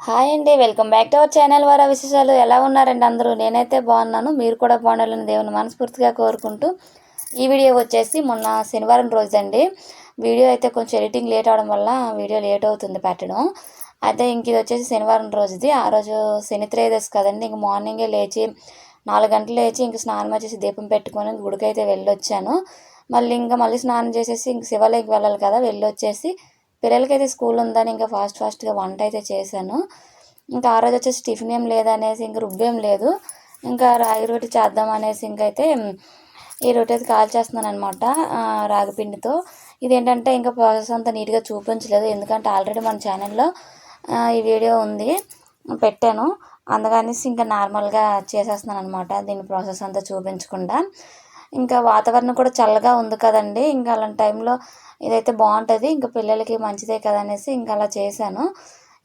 Hi అండి welcome back to our channel వారి విశేషాలు. ఎలా ఉన్నారండి అందరూ? నేనైతే బాగున్నాను. మీరు కూడా బాగుండాలని దేవుని మనస్ఫూర్తిగా కోరుకుంటూ ఈ వీడియో వచ్చేసి మొన్న శనివారం రోజండి. వీడియో అయితే కొంచెం ఎడిటింగ్ లేట్ అవడం వల్ల వీడియో లేట్ అవుతుంది పెట్టడం. అయితే ఇంక ఇది వచ్చేసి శనివారం రోజుది. ఆ రోజు శని త్రయోదశి కదండి. ఇంక మార్నింగే లేచి నాలుగు గంటలు లేచి ఇంక స్నానం వచ్చేసి దీపం పెట్టుకొని గుడికైతే వెళ్ళొచ్చాను. మళ్ళీ ఇంకా మళ్ళీ స్నానం చేసేసి ఇంక శివాలయకి వెళ్ళాలి కదా వెళ్ళొచ్చేసి పిల్లలకైతే స్కూల్ ఉందని ఇంకా ఫాస్ట్ ఫాస్ట్గా వంట అయితే చేశాను. ఇంకా ఆ రోజు వచ్చేసి టిఫిన్ ఏం లేదనేసి ఇంకా రుబ్బేం లేదు. ఇంకా రాగి రొట్టె చేద్దాం అనేసి ఇంకైతే ఈ రొట్టె అయితే కాల్ చేస్తున్నాను అనమాట రాగి పిండితో. ఇదేంటంటే ఇంకా ప్రాసెస్ అంతా నీట్గా చూపించలేదు. ఎందుకంటే ఆల్రెడీ మన ఛానల్లో ఈ వీడియో ఉంది పెట్టాను. అందుకనేసి ఇంకా నార్మల్గా చేసేస్తున్నాను అనమాట దీని ప్రాసెస్ అంతా చూపించకుండా. ఇంకా వాతావరణం కూడా చల్లగా ఉంది కదండి. ఇంకా అలాంటి టైంలో ఇదైతే బాగుంటుంది. ఇంకా పిల్లలకి మంచిదే కదా అనేసి ఇంకా అలా చేశాను.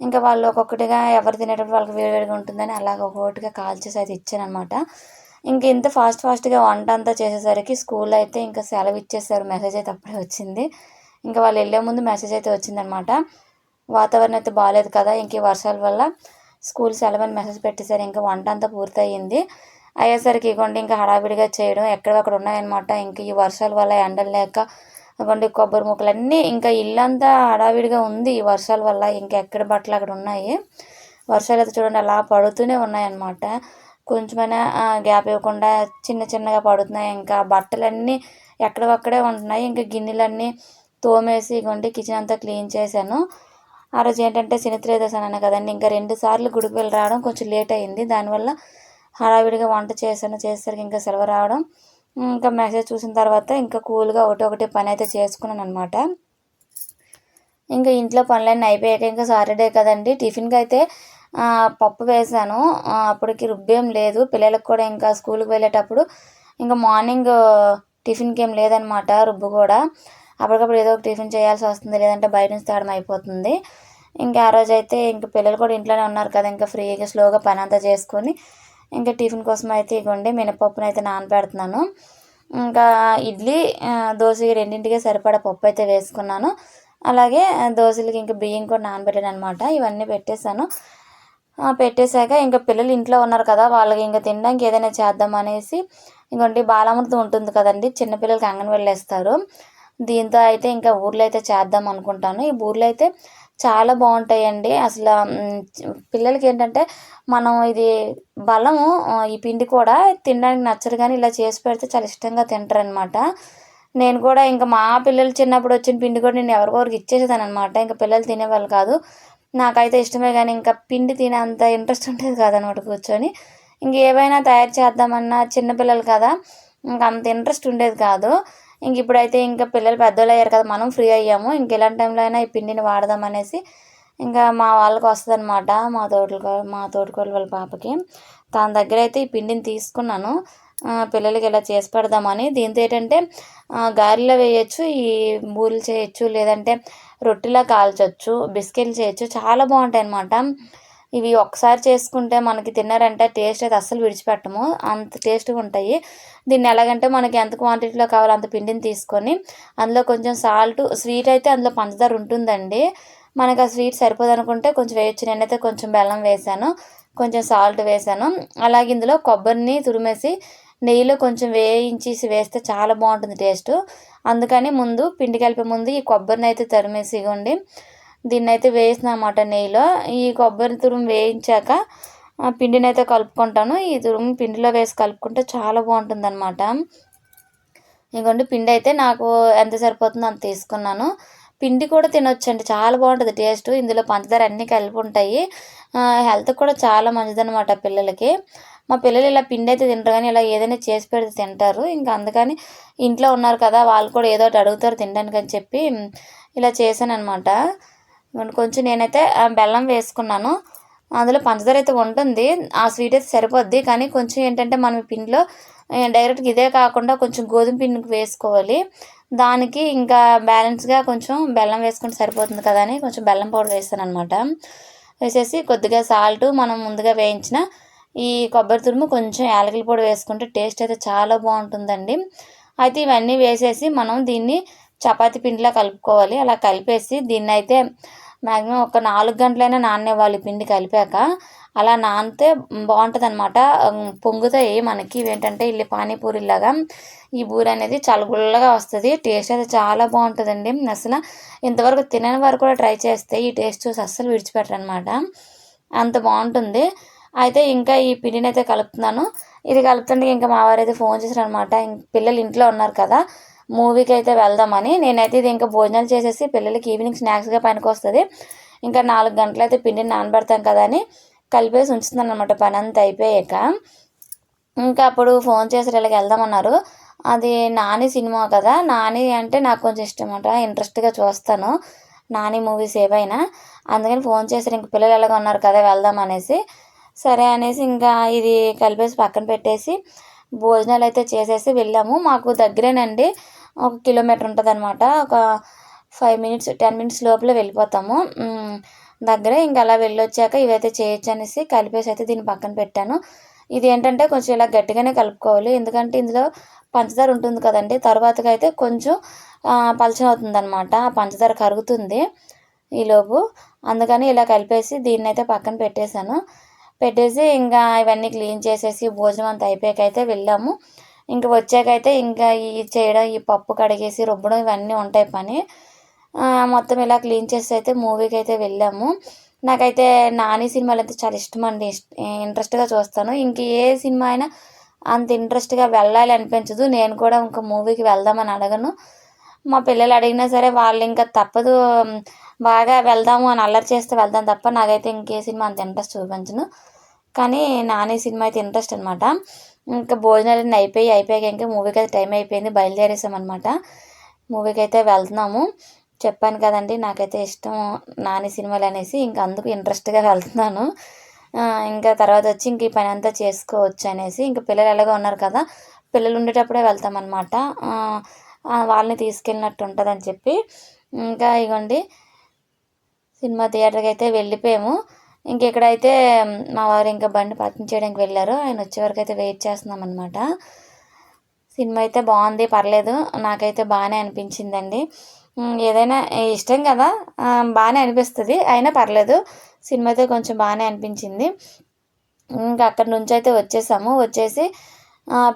ఇంకా వాళ్ళు ఒక్కొక్కటిగా ఎవరు తినేటప్పుడు వాళ్ళకి వేడివేడిగా ఉంటుందని అలాగ ఒక్కొక్కటిగా కాల్చేసి అయితే ఇచ్చాను అనమాట ఇంక ఇంత ఫాస్ట్ ఫాస్ట్గా వంట అంతా చేసేసరికి స్కూల్ అయితే ఇంకా సెలవు ఇచ్చేసారు. మెసేజ్ అయితే అప్పుడే వచ్చింది. ఇంకా వాళ్ళు వెళ్ళే ముందు మెసేజ్ అయితే వచ్చిందనమాట వాతావరణం అయితే బాగాలేదు కదా ఇంక ఈ వర్షాల వల్ల. స్కూల్ సెలవు అని మెసేజ్ పెట్టేశారు. ఇంకా వంట అంతా పూర్తయింది. అయ్యేసరికి ఇగోండి ఇంకా హడావిడిగా చేయడం ఎక్కడక్కడ ఉన్నాయన్నమాట. ఇంకా ఈ వర్షాల వల్ల ఎండలు లేక ఇగోండి కొబ్బరి ముక్కలన్నీ ఇంకా ఇల్లంతా హడావిడిగా ఉంది ఈ వర్షాల వల్ల. ఇంకా ఎక్కడ బట్టలు అక్కడ ఉన్నాయి? వర్షాలు అయితే చూడండి అలా పడుతూనే ఉన్నాయన్నమాట. కొంచెమైనా గ్యాప్ ఇవ్వకుండా చిన్న చిన్నగా పడుతున్నాయి. ఇంకా బట్టలన్నీ ఎక్కడొక్కడే ఉంటున్నాయి. ఇంకా గిన్నెలన్నీ తోమేసి ఇగోండి కిచెన్ అంతా క్లీన్ చేశాను. ఆ రోజు ఏంటంటే శనిత్రేదశి అన్నాను కదండి. ఇంకా రెండు సార్లు గుడికి వెళ్ళి రావడం కొంచెం లేట్ అయింది. దానివల్ల హడావిడిగా వంట చేశాను చేసేసరికి ఇంకా సెలవు రావడం ఇంకా మెసేజ్ చూసిన తర్వాత ఇంకా కూల్గా ఒకటి ఒకటి పని అయితే చేసుకున్నాను అనమాట ఇంకా ఇంట్లో పనులన్నీ అయిపోయాక ఇంకా సాటర్డే కదండి టిఫిన్కి అయితే పప్పు వేసాను. అప్పటికి రుబ్బేం లేదు. పిల్లలకు కూడా ఇంకా స్కూల్కి వెళ్ళేటప్పుడు ఇంకా మార్నింగ్ టిఫిన్కి ఏం లేదనమాట రుబ్బు కూడా. అప్పటికప్పుడు ఏదో ఒక టిఫిన్ చేయాల్సి వస్తుంది లేదంటే బయట నుంచి తేడం అయిపోతుంది. ఇంకా ఆ రోజు అయితే ఇంకా పిల్లలు కూడా ఇంట్లోనే ఉన్నారు కదా ఇంకా ఫ్రీగా స్లోగా పని అంతా చేసుకొని ఇంకా టిఫిన్ కోసం అయితే ఇవ్వండి. మినపప్పును అయితే నానబెడుతున్నాను. ఇంకా ఇడ్లీ దోశ రెండింటికి సరిపడా పప్పు అయితే వేసుకున్నాను. అలాగే దోశలకి ఇంకా బియ్యం కూడా నానబెట్టాను అనమాట ఇవన్నీ పెట్టేశాను. పెట్టేశాక ఇంకా పిల్లలు ఇంట్లో ఉన్నారు కదా వాళ్ళకి ఇంకా తినడానికి ఏదైనా చేద్దాం అనేసి ఇంకోటి బాలామృతం ఉంటుంది కదండి చిన్నపిల్లలకి అంగన్వాడీ వేస్తారు. దీంతో అయితే ఇంకా ఊర్లో అయితే చేద్దాం అనుకుంటాను. ఈ ఊర్లో అయితే చాలా బాగుంటాయండి. అసలు పిల్లలకి ఏంటంటే మనం ఇది బలము ఈ పిండి కూడా తినడానికి నచ్చదు కానీ ఇలా చేసి పెడితే చాలా ఇష్టంగా తింటారనమాట. నేను కూడా ఇంకా మా పిల్లలు చిన్నప్పుడు వచ్చిన పిండి కూడా నేను ఎవరికొరికి ఇచ్చేసేదాను అనమాట ఇంకా పిల్లలు తినేవాళ్ళు కాదు. నాకైతే ఇష్టమే కానీ ఇంకా పిండి తినే అంత ఇంట్రెస్ట్ ఉండేది కాదనమాట కూర్చొని. ఇంకేవైనా తయారు చేద్దామన్నా చిన్నపిల్లలు కదా ఇంకా అంత ఇంట్రెస్ట్ ఉండేది కాదు. ఇంక ఇప్పుడైతే ఇంకా పిల్లలు పెద్దోళ్ళు అయ్యారు కదా మనం ఫ్రీ అయ్యాము. ఇంక ఇలాంటి టైంలో అయినా ఈ పిండిని వాడదాం అనేసి ఇంకా మా వాళ్ళకి వస్తుంది అనమాట మా తోటలు మా తోటకోళ్ళ వాళ్ళ పాపకి. తన దగ్గర అయితే ఈ పిండిని తీసుకున్నాను. పిల్లలకి ఇలా చేసి పెడదామని. దీంతో ఏంటంటే గారెలో వేయచ్చు ఈ బూరెలు చేయొచ్చు లేదంటే రొట్టెలా కాల్చొచ్చు బిస్కెట్లు చేయొచ్చు చాలా బాగుంటాయి అనమాట ఇవి ఒకసారి చేసుకుంటే మనకి తిన్నారంటే టేస్ట్ అయితే అస్సలు విడిచిపెట్టము. అంత టేస్ట్గా ఉంటాయి. దీన్ని ఎలాగంటే మనకి ఎంత క్వాంటిటీలో కావాలో అంత పిండిని తీసుకొని అందులో కొంచెం సాల్ట్ స్వీట్ అయితే అందులో పంచదార ఉంటుందండి. మనకు ఆ స్వీట్ సరిపోదు అనుకుంటే కొంచెం వేయచ్చు. నేనైతే కొంచెం బెల్లం వేసాను. కొంచెం సాల్ట్ వేసాను. అలాగే ఇందులో కొబ్బరిని తురిమేసి నెయ్యిలో కొంచెం వేయించేసి వేస్తే చాలా బాగుంటుంది టేస్ట్. అందుకని ముందు పిండి కలిపే ముందు ఈ కొబ్బరిని అయితే తరిమేసి ఇవ్వండి. దీన్ని అయితే వేసిన అన్నమాట నెయ్యిలో. ఈ కొబ్బరి తురుము వేయించాక పిండిని అయితే కలుపుకుంటాను. ఈ తురుము పిండిలో వేసి కలుపుకుంటే చాలా బాగుంటుంది అనమాట ఇంకోండి పిండి అయితే నాకు ఎంత సరిపోతుందో అంత తీసుకున్నాను. పిండి కూడా తినొచ్చండి చాలా బాగుంటుంది టేస్ట్. ఇందులో పంచదార అన్నీ కలిపి ఉంటాయి. హెల్త్ కూడా చాలా మంచిదనమాట పిల్లలకి. మా పిల్లలు ఇలా పిండి అయితే తింటారు కానీ ఇలా ఏదైనా చేసి పెడితే తింటారు. ఇంకా అందుకని ఇంట్లో ఉన్నారు కదా వాళ్ళు కూడా ఏదో ఒకటి అడుగుతారు తినడానికి అని చెప్పి ఇలా చేశాను అనమాట కొంచెం నేనైతే బెల్లం వేసుకున్నాను. అందులో పంచదార అయితే ఉంటుంది. ఆ స్వీట్ అయితే సరిపోద్ది. కానీ కొంచెం ఏంటంటే మనం పిండిలో డైరెక్ట్గా ఇదే కాకుండా కొంచెం గోధుమ పిండికి వేసుకోవాలి. దానికి ఇంకా బ్యాలెన్స్గా కొంచెం బెల్లం వేసుకుంటే సరిపోతుంది కదా అని కొంచెం బెల్లం పౌడర్ వేస్తాను అనమాట వేసేసి కొద్దిగా సాల్ట్ మనం ముందుగా వేయించిన ఈ కొబ్బరి తురుము కొంచెం యాలకుల పొడి వేసుకుంటే టేస్ట్ అయితే చాలా బాగుంటుందండి. అయితే ఇవన్నీ వేసేసి మనం దీన్ని చపాతి పిండిలా కలుపుకోవాలి. అలా కలిపేసి దీన్ని అయితే మ్యాక్సిమం ఒక నాలుగు గంటలైనా నానేవాళ్ళు పిండి కలిపాక. అలా నానితే బాగుంటుంది అనమాట పొంగుతాయి మనకి ఏంటంటే ఇల్లు పానీపూరిలాగా ఈ బూరి అనేది చాలా గుల్లగా వస్తుంది. టేస్ట్ అయితే చాలా బాగుంటుందండి. అసలు ఇంతవరకు తినని వారు కూడా ట్రై చేస్తే ఈ టేస్ట్ చూసి అస్సలు విడిచిపెట్టరు అనమాట అంత బాగుంటుంది. అయితే ఇంకా ఈ పిండిని అయితే కలుపుతున్నాను. ఇది కలుపుతుంటే ఇంకా మా వారు అయితే ఫోన్ చేశారు అనమాట పిల్లలు ఇంట్లో ఉన్నారు కదా. మూవీకి అయితే వెళ్దామని నేనైతే ఇది ఇంకా భోజనాలు చేసేసి పిల్లలకి ఈవినింగ్ స్నాక్స్గా పనికి వస్తుంది ఇంకా నాలుగు గంటలు అయితే పిండిని నానబెడతాం కదా అని కలిపేసి ఉంచుతున్నాను అనమాట పని అంతా అయిపోయాక. ఇంకా అప్పుడు ఫోన్ చేసి ఇలాగ వెళ్దామన్నారు. అది నాని సినిమా కదా. నాని అంటే నాకు కొంచెం ఇష్టం అనమాట ఇంట్రెస్ట్గా చూస్తాను. నాని మూవీస్ ఏవైనా. అందుకని ఫోన్ చేశారు. ఇంక పిల్లలు ఎలాగ ఉన్నారు కదా వెళ్దాం అనేసి. సరే అనేసి ఇంకా ఇది కలిపేసి పక్కన పెట్టేసి భోజనాలు అయితే చేసేసి వెళ్ళాము. మాకు దగ్గరేనండి. ఒక కిలోమీటర్ ఉంటుంది అనమాట ఒక ఫైవ్ మినిట్స్ టెన్ మినిట్స్ లోపల వెళ్ళిపోతాము. దగ్గరే ఇంకా అలా వెళ్ళొచ్చాక ఇవైతే చేయొచ్చు అనేసి కలిపేసి అయితే దీన్ని పక్కన పెట్టాను. ఇది ఏంటంటే కొంచెం ఇలా గట్టిగానే కలుపుకోవాలి. ఎందుకంటే ఇందులో పంచదార ఉంటుంది కదండి. తర్వాతకి అయితే కొంచెం పలచన అవుతుంది అనమాట ఆ పంచదార కరుగుతుంది ఈలోపు అందుకని ఇలా కలిపేసి దీన్ని అయితే పక్కన పెట్టేశాను. పెట్టేసి ఇంకా ఇవన్నీ క్లీన్ చేసేసి భోజనం అంతా అయిపోయాక అయితే వెళ్ళాము. ఇంక వచ్చాకైతే ఇంకా ఈ చేయడం ఈ పప్పు కడిగేసి రుబ్బడం ఇవన్నీ ఉంటాయి పని. మొత్తం ఇలా క్లీన్ చేసి అయితే మూవీకి అయితే వెళ్ళాము. నాకైతే నాని సినిమాలు అయితే చాలా ఇష్టం అండి. ఇంట్రెస్ట్గా చూస్తాను. ఇంక ఏ సినిమా అయినా అంత ఇంట్రెస్ట్గా వెళ్ళాలి అనిపించదు. నేను కూడా ఇంకా మూవీకి వెళ్దామని అడగను. మా పిల్లలు అడిగినా సరే వాళ్ళు ఇంకా తప్పదు. బాగా వెళ్దాము అని అల్లరి చేస్తే వెళ్దాం తప్ప నాకైతే ఇంకే సినిమా అంత ఇంట్రెస్ట్ చూపించను. కానీ నాని సినిమా అయితే ఇంట్రెస్ట్ అనమాట ఇంకా భోజనాలు అయిపోయి అయిపోయాక ఇంకా మూవీకి అయితే టైం అయిపోయింది బయలుదేరేసామన్నమాట. మూవీకి అయితే వెళ్తున్నాము. చెప్పాను కదండి నాకైతే ఇష్టం నాని సినిమాలు అనేసి ఇంకా అందుకు ఇంట్రెస్ట్గా వెళ్తున్నాను. ఇంకా తర్వాత వచ్చి ఇంక ఈ పని అంతా చేసుకోవచ్చు అనేసి ఇంకా పిల్లలు ఎలాగో ఉన్నారు కదా పిల్లలు ఉండేటప్పుడే వెళ్తామన్నమాట. వాళ్ళని తీసుకెళ్ళినట్టు ఉంటుందని చెప్పి ఇంకా ఇగోండి సినిమా థియేటర్కి అయితే వెళ్ళిపోయాము. ఇంక ఇక్కడైతే మా వారు ఇంకా బండి పార్కింగ్ చేయడానికి వెళ్ళారు ఆయన వచ్చే వరకు అయితే వెయిట్ చేస్తున్నాం అనమాట సినిమా అయితే బాగుంది పర్లేదు నాకైతే బాగానే అనిపించిందండి. ఏదైనా ఇష్టం కదా బాగానే అనిపిస్తుంది అయినా పర్లేదు సినిమా అయితే కొంచెం బాగానే అనిపించింది. ఇంకా అక్కడి నుంచి అయితే వచ్చేసాము వచ్చేసి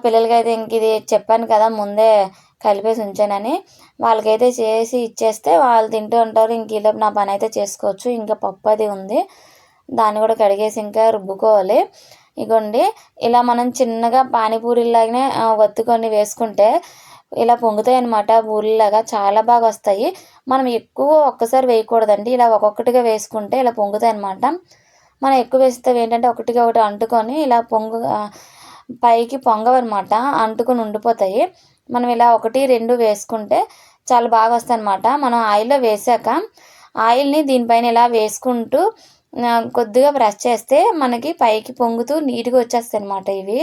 పిల్లలకి అయితే ఇంక ఇది చెప్పాను కదా ముందే కలిపేసి ఉంచానని. వాళ్ళకైతే చేసి ఇచ్చేస్తే వాళ్ళు తింటూ ఉంటారు ఇంక ఇలా నా పని అయితే చేసుకోవచ్చు ఇంకా పప్పు అది ఉంది. దాన్ని కూడా కడిగేసి ఇంకా రుబ్బుకోవాలి. ఇగోండి ఇలా మనం చిన్నగా పానీపూరిలాగానే వత్తుకొని వేసుకుంటే ఇలా పొంగుతాయి అనమాట బూరిలాగా చాలా బాగా వస్తాయి. మనం ఎక్కువ ఒక్కసారి వేయకూడదండి. ఇలా ఒక్కొక్కటిగా వేసుకుంటే ఇలా పొంగుతాయి అనమాట మనం ఎక్కువ వేస్తే ఏంటంటే ఒకటిగా ఒకటి అంటుకొని ఇలా పొంగు పైకి పొంగవన్నమాట. అంటుకొని ఉండిపోతాయి. మనం ఇలా ఒకటి రెండు వేసుకుంటే చాలా బాగా వస్తాయి అనమాట మనం ఆయిల్లో వేసాక ఆయిల్ని దీనిపైన ఇలా వేసుకుంటూ కొద్దిగా బ్రష్ చేస్తే మనకి పైకి పొంగుతూ నీట్గా వచ్చేస్తాయి అనమాట ఇవి.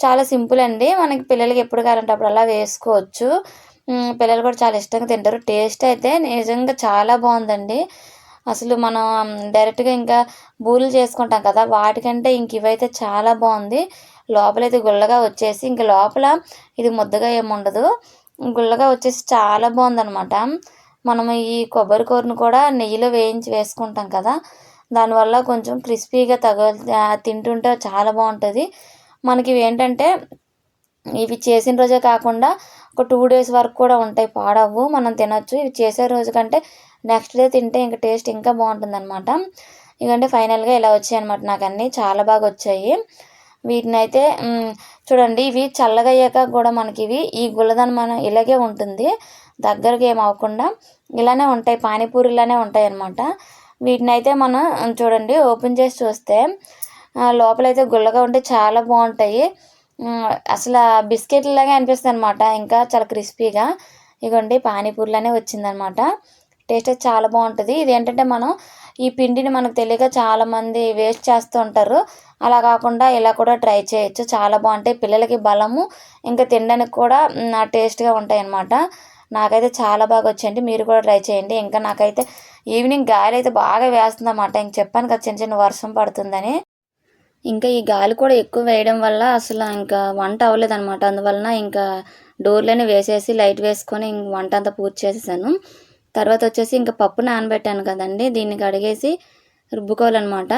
చాలా సింపుల్ అండి. మనకి పిల్లలకి ఎప్పుడు కావాలంటే అప్పుడు అలా వేసుకోవచ్చు. పిల్లలు కూడా చాలా ఇష్టంగా తింటారు. టేస్ట్ అయితే నిజంగా చాలా బాగుందండి. అసలు మనం డైరెక్ట్గా ఇంకా బూరెలు చేసుకుంటాం కదా వాటికంటే ఇంక ఇవైతే చాలా బాగుంది. లోపలైతే గుల్లగా వచ్చేసి ఇంక లోపల ఇది ముద్దగా ఏముండదు గుల్లగా వచ్చేసి చాలా బాగుందనమాట మనం ఈ కొబ్బరి కూరను కూడా నెయ్యిలో వేయించి వేసుకుంటాం కదా దానివల్ల కొంచెం క్రిస్పీగా తగ తింటుంటే చాలా బాగుంటుంది. మనకి ఇవి ఏంటంటే ఇవి చేసిన రోజే కాకుండా ఒక టూ డేస్ వరకు కూడా ఉంటాయి పాడవు మనం తినొచ్చు. ఇవి చేసే రోజు కంటే నెక్స్ట్ డే తింటే ఇంకా టేస్ట్ ఇంకా బాగుంటుంది అనమాట ఇకంటే ఫైనల్గా ఇలా వచ్చాయి అనమాట నాకు అన్నీ చాలా బాగా వచ్చాయి. వీటిని అయితే చూడండి ఇవి చల్లగయ్యాక కూడా మనకి ఇవి ఈ మనం ఇలాగే ఉంటుంది. దగ్గరగా ఏం అవ్వకుండా ఇలానే ఉంటాయి పానీపూరిలానే ఉంటాయి అనమాట వీటిని అయితే మనం చూడండి ఓపెన్ చేసి చూస్తే లోపలైతే గుల్లగా ఉంటే చాలా బాగుంటాయి. అసలు బిస్కెట్లాగా అనిపిస్తుంది అనమాట ఇంకా చాలా క్రిస్పీగా. ఇగోండి పానీపూరిలోనే వచ్చిందనమాట టేస్ట్ అయితే చాలా బాగుంటుంది. ఇది ఏంటంటే మనం ఈ పిండిని మనకు తెలియక చాలామంది వేస్ట్ చేస్తూ ఉంటారు. అలా కాకుండా ఇలా కూడా ట్రై చేయొచ్చు. చాలా బాగుంటాయి. పిల్లలకి బలము ఇంకా తినడానికి కూడా టేస్ట్గా ఉంటాయి అన్నమాట నాకైతే చాలా బాగా వచ్చాయండి. మీరు కూడా ట్రై చేయండి. ఇంకా నాకైతే ఈవినింగ్ గాలి అయితే బాగా వేస్తుందన్నమాట. ఇంక చెప్పాను కదా చిన్న చిన్న వర్షం పడుతుందని. ఇంకా ఈ గాలి కూడా ఎక్కువ వేయడం వల్ల అసలు ఇంకా వంట అవ్వలేదన్నమాట. అందువలన ఇంకా డోర్లోనే వేసేసి లైట్ వేసుకొని వంట అంతా పూర్తి చేసేసాను. తర్వాత వచ్చేసి ఇంకా పప్పు నానబెట్టాను కదండి. దీన్ని కడిగేసి రుబ్బుకోవాలన్నమాట.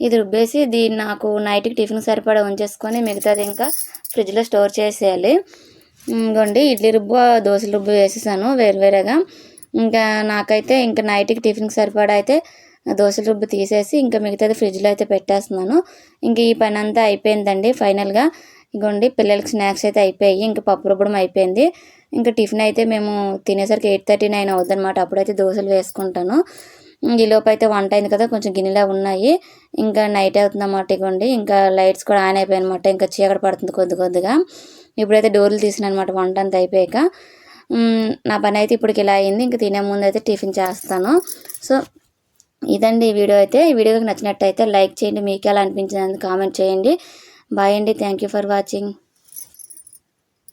ఇది రుబ్బేసి దీన్ని నాకు నైట్కి టిఫిన్ సరిపడా ఉంచేసుకొని మిగతాది ఇంకా ఫ్రిడ్జ్లో స్టోర్ చేసేయాలి. ఇంకోండి ఇడ్లీ రుబ్బు దోశల రుబ్బు వేసేసాను వేరువేరేగా ఇంకా నాకైతే ఇంకా నైట్కి టిఫిన్కి సరిపడా అయితే దోశల రుబ్బు తీసేసి ఇంకా మిగతాది ఫ్రిడ్జ్లో అయితే పెట్టేస్తున్నాను. ఇంక ఈ పని అంతా అయిపోయిందండి ఫైనల్గా. ఇగోండి పిల్లలకి స్నాక్స్ అయితే అయిపోయాయి ఇంకా పప్పు రుబ్బడం అయిపోయింది. ఇంకా టిఫిన్ అయితే మేము తినేసరికి ఎయిట్ థర్టీ నైన్ అవుతుందన్నమాట అప్పుడైతే దోశలు వేసుకుంటాను. ఈ లోపు అయితే వంట అయింది కదా కొంచెం గిన్నెలా ఉన్నాయి. ఇంకా నైట్ అవుతుందన్నమాట ఇగోండి ఇంకా లైట్స్ కూడా ఆన్ అయిపోయాయి అనమాట ఇంకా చీకటి పడుతుంది కొద్ది కొద్దిగా. ఇప్పుడైతే డోర్లు తీసిన అనమాట వంట అంతా అయిపోయాక. నా పని అయితే ఇప్పటికి ఇలా అయింది. ఇంక తినే ముందు అయితే టిఫిన్ చేస్తాను. సో ఇదండి ఈ వీడియో అయితే. ఈ వీడియోకి నచ్చినట్టయితే లైక్ చేయండి. మీకు ఎలా అనిపించింది కామెంట్ చేయండి. బాయ్ అండి. Thank you for watching.